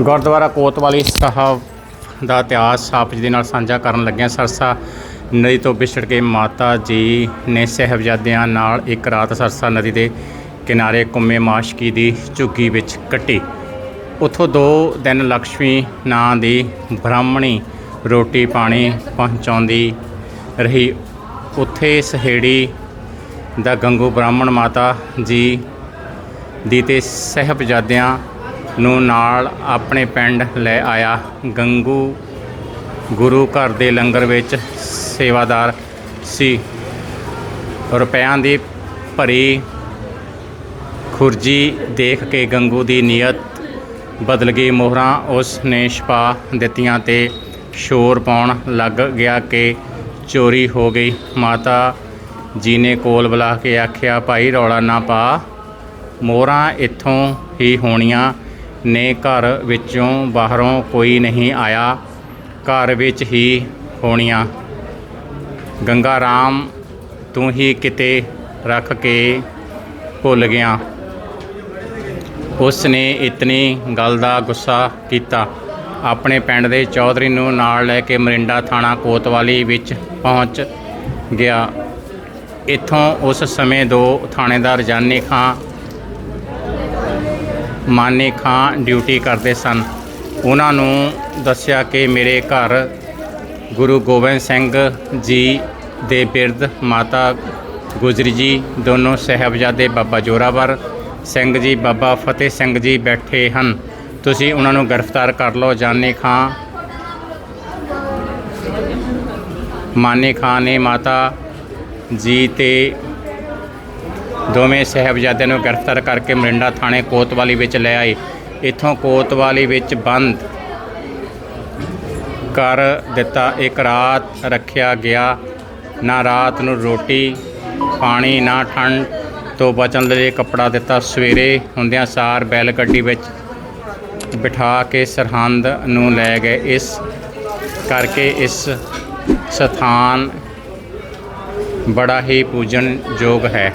ਗੁਰਦੁਆਰਾ ਕੋਤਵਾਲੀ ਸਾਹਿਬ ਦਾ ਇਤਿਹਾਸ ਆਪ ਜੀ ਦੇ ਨਾਲ ਸਾਂਝਾ ਕਰਨ ਲੱਗਿਆ ਸਰਸਾ ਨਦੀ ਤੋਂ ਵਿਛੜ ਕੇ ਮਾਤਾ ਜੀ ਨੇ ਸਹਿਬਜ਼ਾਦਿਆਂ ਨਾਲ ਇੱਕ ਰਾਤ ਸਰਸਾ ਨਦੀ ਦੇ ਕਿਨਾਰੇ ਕੁੰਮੇ ਮਾਸ਼ਕੀ ਦੀ ਝੁੱਗੀ ਵਿੱਚ ਕੱਟੀ। ਉੱਥੋਂ ਦੋ ਦਿਨ ਲక్ష్ਮੀ ਨਾਂ ਦੀ ਬ੍ਰਾਹਮਣੀ ਰੋਟੀ ਪਾਣੀ ਪਹੁੰਚਾਉਂਦੀ ਰਹੀ। ਉੱਥੇ ਸਹੇੜੀ ਦਾ ਗੰਗੂ ਬ੍ਰਾਹਮਣ ਮਾਤਾ ਜੀ ਦੀ ਤੇ ਸਹਿਬਜ਼ਾਦਿਆਂ ਨੂੰ ਨਾਲ ਆਪਣੇ ਪਿੰਡ ਲੈ ਆਇਆ। ਗੰਗੂ ਗੁਰੂ ਘਰ ਦੇ ਲੰਗਰ ਵਿੱਚ ਸੇਵਾਦਾਰ ਸੀ। ਰੁਪਿਆਂ ਦੀ ਭਰੀ ਖੁਰਜੀ ਦੇਖ ਕੇ ਗੰਗੂ ਦੀ ਨੀਅਤ ਬਦਲ ਗਈ। ਮੋਹਰਾਂ ਉਸ ਨੇ ਛਪਾ ਦਿੱਤੀਆਂ ਤੇ ਸ਼ੋਰ ਪਾਉਣ ਲੱਗ ਗਿਆ ਕਿ ਚੋਰੀ ਹੋ ਗਈ। ਮਾਤਾ ਜੀ ਨੇ ਕੋਲ ਬੁਲਾ ਕੇ ਆਖਿਆ, ਭਾਈ ਰੌਲਾ ਨਾ ਪਾ। ਮੋਹਰਾਂ ਇੱਥੋਂ ਹੀ ਹੋਣੀਆਂ। ਨੇ ਘਰ ਵਿੱਚੋਂ ਬਾਹਰੋਂ ਕੋਈ ਨਹੀਂ ਆਇਆ। ਘਰ ਵਿੱਚ ਹੀ ਹੋਣੀਆਂ। ਗੰਗਾ ਰਾਮ ਤੂੰ ਹੀ ਕਿਤੇ ਰੱਖ ਕੇ ਭੁੱਲ ਗਿਆ। ਉਸ ਨੇ ਇਤਨੀ ਗੱਲ ਦਾ ਗੁੱਸਾ ਕੀਤਾ। ਆਪਣੇ ਪਿੰਡ ਦੇ ਚੌਧਰੀ ਨੂੰ ਨਾਲ ਲੈ ਕੇ ਮਰਿੰਡਾ ਥਾਣਾ ਕੋਤਵਾਲੀ ਵਿੱਚ ਪਹੁੰਚ ਗਿਆ। ਇੱਥੋਂ ਉਸ ਸਮੇਂ ਦੋ ਥਾਣੇਦਾਰ ਜਾਨੀ ਖਾਂ ਮਾਨੇ ਖਾਂ ਡਿਊਟੀ ਕਰਦੇ ਸਨ। ਉਹਨਾਂ ਨੂੰ ਦੱਸਿਆ ਕਿ ਮੇਰੇ ਘਰ ਗੁਰੂ ਗੋਬਿੰਦ ਸਿੰਘ ਜੀ ਦੇ ਬਿਰਧ, ਮਾਤਾ ਗੁਜਰੀ ਜੀ ਦੋਨੋਂ ਸਹਿਬਜ਼ਾਦੇ ਬਾਬਾ ਜੋਰਾਵਰ ਸਿੰਘ ਜੀ, ਬਾਬਾ ਫਤਿਹ ਸਿੰਘ ਜੀ ਬੈਠੇ ਹਨ। ਤੁਸੀਂ ਉਹਨਾਂ ਨੂੰ ਗ੍ਰਿਫਤਾਰ ਕਰ ਲਓ। ਜਾਨੇ ਖਾਂ ਮਾਨੇ ਖਾਂ ਨੇ ਮਾਤਾ ਜੀ ਤੇ ਦੋਵੇਂ ਸਹਿਬਜ਼ਾਦਿਆਂ ਨੂੰ ਗ੍ਰਿਫਤਾਰ ਕਰਕੇ ਮਰਿੰਡਾ ਥਾਣੇ ਕੋਤਵਾਲੀ ਵਿੱਚ ਲੈ ਆਏ। ਇੱਥੋਂ ਕੋਤਵਾਲੀ ਵਿੱਚ ਬੰਦ ਕਰ ਦਿੱਤਾ। ਇੱਕ ਰਾਤ ਰੱਖਿਆ ਗਿਆ। ਨਾ ਰਾਤ ਨੂੰ ਰੋਟੀ, ਪਾਣੀ, ਨਾ ਠੰਡ ਤੋਂ ਬਚਣ ਲਈ ਕੱਪੜਾ ਦਿੱਤਾ। ਸਵੇਰੇ ਹੁੰਦਿਆਂ ਸਾਰ ਬੈਲ ਗੱਡੀ ਵਿੱਚ ਬਿਠਾ ਕੇ ਸਰਹੰਦ ਨੂੰ ਲੈ ਗਏ। ਇਸ ਕਰਕੇ ਇਸ ਸਥਾਨ ਬੜਾ ਹੀ ਪੂਜਨਯੋਗ ਹੈ।